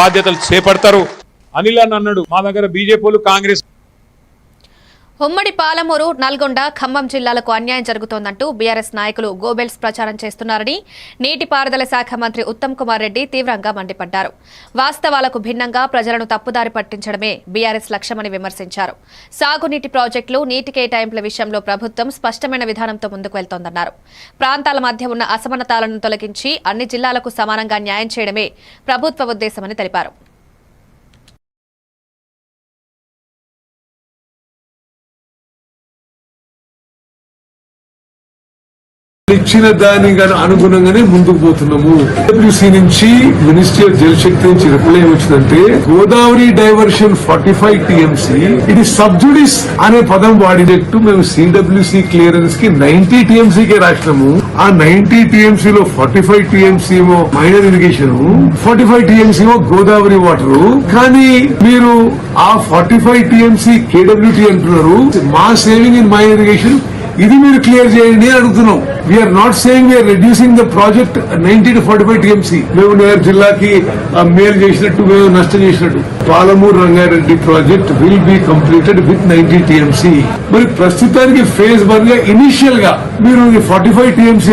బాధ్యతలు చేపడతారు. అనిల్ అని అన్నాడు మా దగ్గర బీజేపీలు కాంగ్రెస్ ఉమ్మడి పాలమూరు నల్గొండ ఖమ్మం జిల్లాలకు అన్యాయం జరుగుతోందంటూ బీఆర్ఎస్ నాయకులు గోబెల్స్ ప్రచారం చేస్తున్నారని నీటిపారుదల శాఖ మంత్రి ఉత్తమ్ కుమార్ రెడ్డి తీవ్రంగా మండిపడ్డారు. వాస్తవాలకు భిన్నంగా ప్రజలను తప్పుదారి పట్టించడమే బీఆర్ఎస్ లక్ష్యమని విమర్శించారు. సాగునీటి ప్రాజెక్టులు నీటి కేటాయింపుల విషయంలో ప్రభుత్వం స్పష్టమైన విధానంతో ముందుకు వెళ్తోందన్నారు. ప్రాంతాల మధ్య ఉన్న అసమానతాలను తొలగించి అన్ని జిల్లాలకు సమానంగా న్యాయం చేయడమే ప్రభుత్వ ఉద్దేశమని తెలిపారు. ఇచ్చిన దాని అనుగుణంగానే ముందుకు పోతున్నాము. డబ్ల్యూసీ నుంచి మినిస్ట్రీ ఆఫ్ జల్ శక్తి నుంచి రిప్లై వచ్చిందంటే Godavari diversion forty five TMC ఇది సబ్జుడిస్ అనే పదం వాడినట్టు మేము సిడబ్ల్యూసీ క్లియరెన్స్కి నైన్టీ టీఎంసీ కే రాసినాము. ఆ నైన్టీ టీఎంసీ లో ఫార్టీ ఫైవ్ టీఎంసీ ఏమో minor irrigation forty five TMC ఏమో గోదావరి వాటర్ కానీ మీరు ఆ ఫార్టీ ఫైవ్ టీఎంసీ కేడబ్ల్యూటీ అంటున్నారు మా సేవింగ్ ఇన్ మైనర్ ఇరిగేషన్ ఇది మీరు క్లియర్ చేయండి అని అడుగుతున్నాం. We are not saying we are reducing the project ninety to forty five TMC Mahabubnagar జిల్లాకి మేలు చేసినట్టు మేము నష్టం చేసినట్టు. Palamuru Rangareddy project will be completed with ninety TMC మరి ప్రస్తుతానికి ఫేజ్ వన్గా ఇనిషియల్గా మీరు ఫార్టీ ఫైవ్ టీఎంసీ